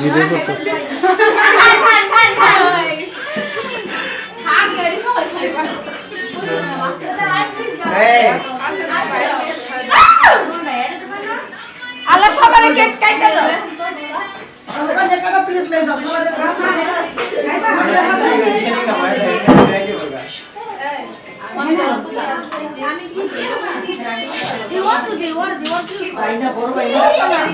Video করতেছে আল্লাহ সবার cake কাইটা দাও। সবাই একটা প্লেট লয়ে যাও সবাই বাইনা বড় বাইনা সবাই